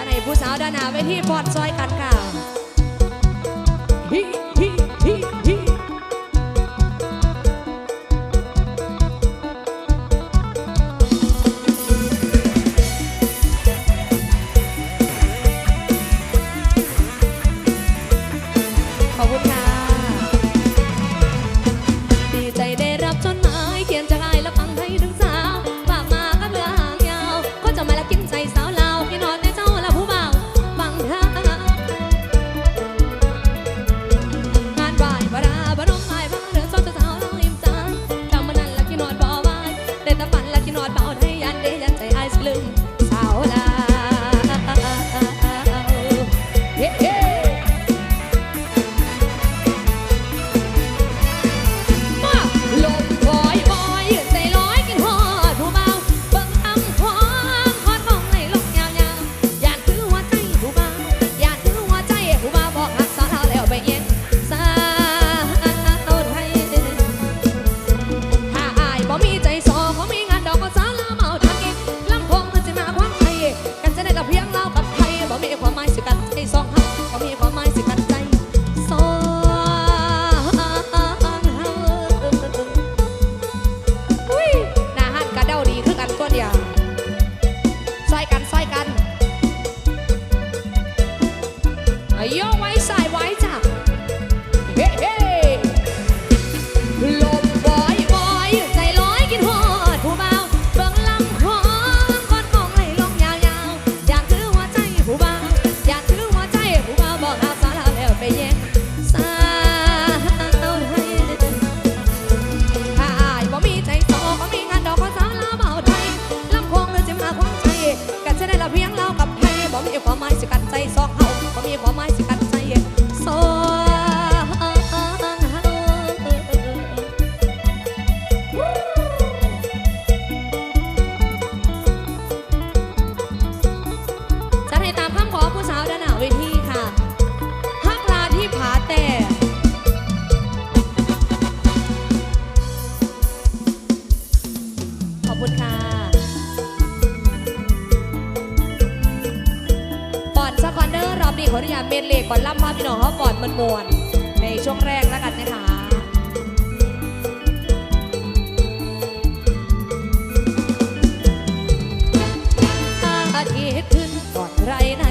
ท่านไอ้ผู้สาวด้านหน้าเวที่พอดซอยกันค่ะฮิฮิ ขึ้นก่อนใครนะ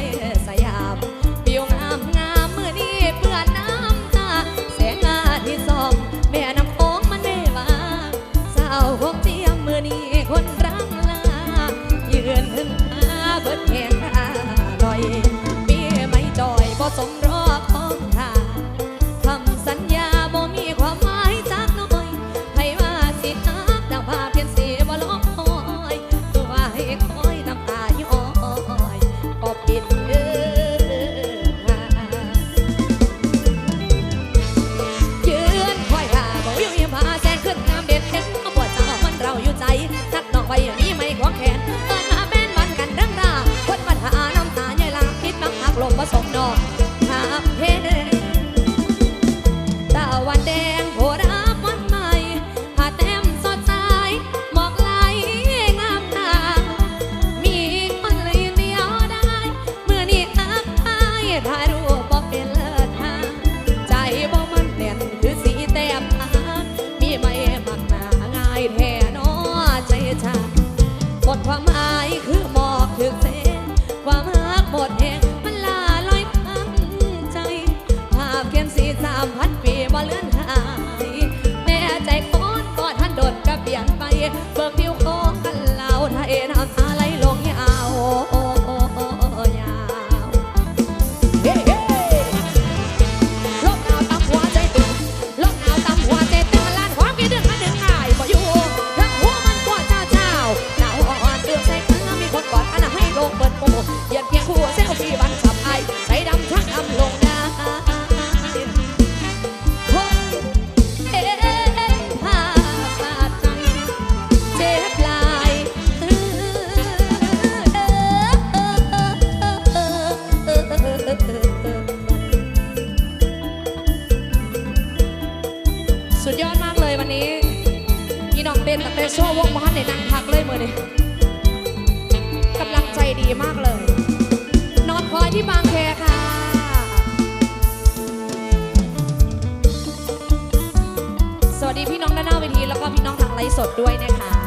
ตั้งแต่โชววงบ้านในนางพักเลยเมื่อนี้กำลังใจดีมากเลย นอนคอยที่บางแคค่ะสวัสดีพี่น้องด้านหน้าเวทีแล้วก็พี่น้องทางไลฟ์สดด้วยนะคะ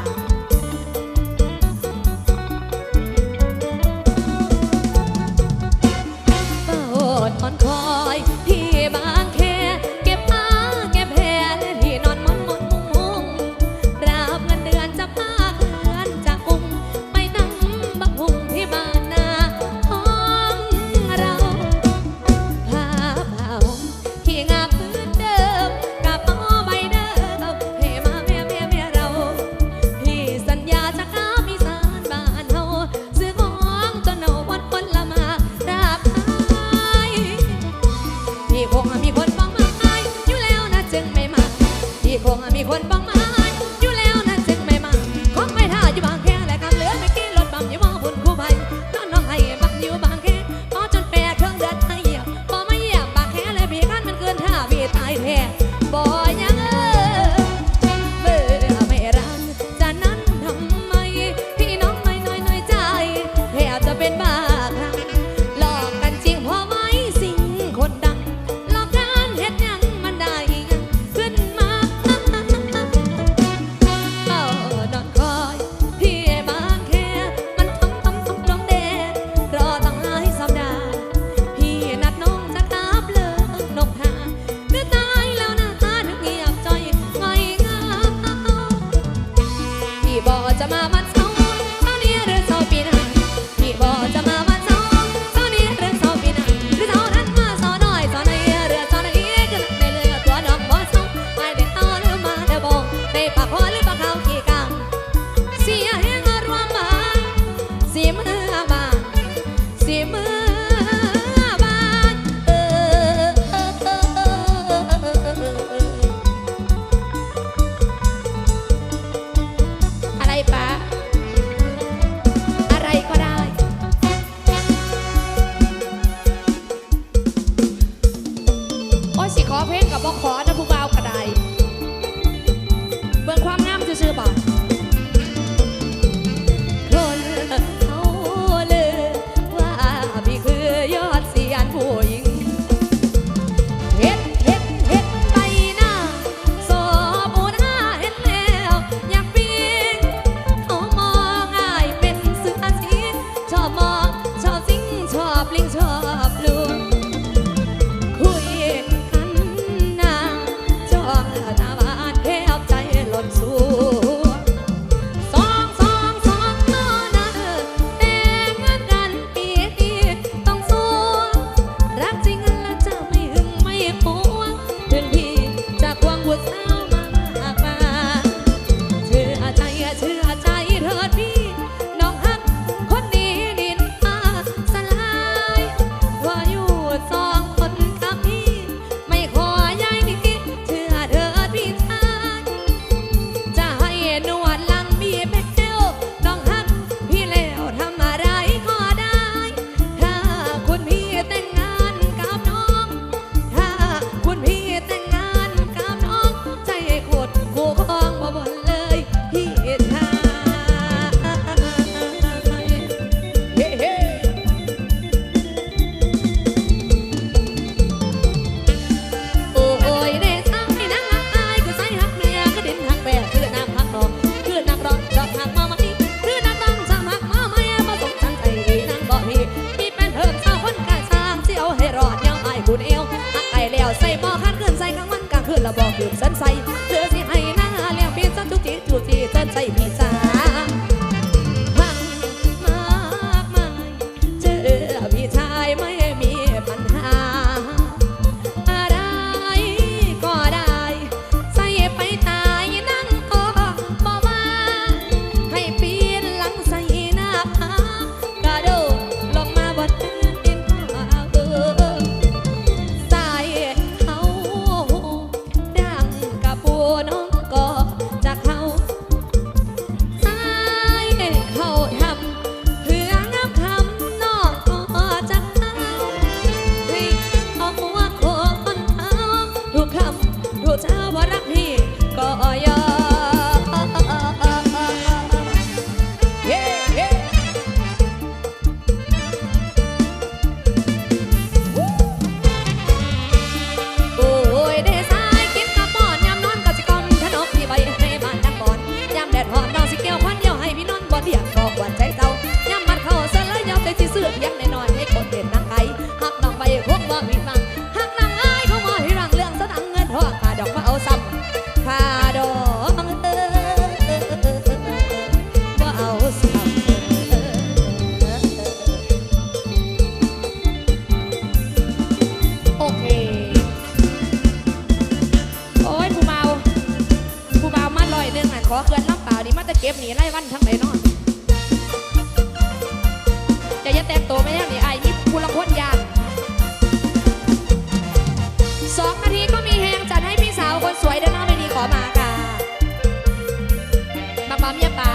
บักบามยป่า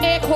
เอโค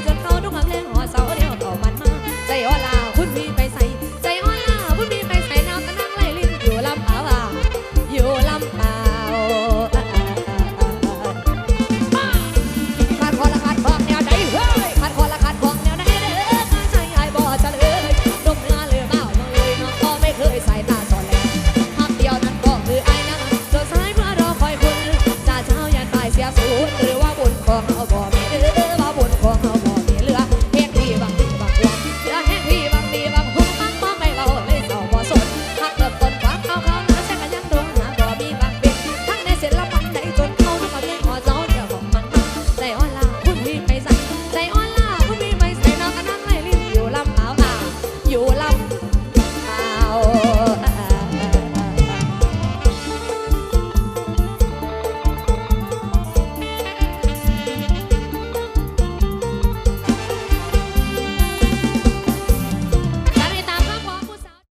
to call.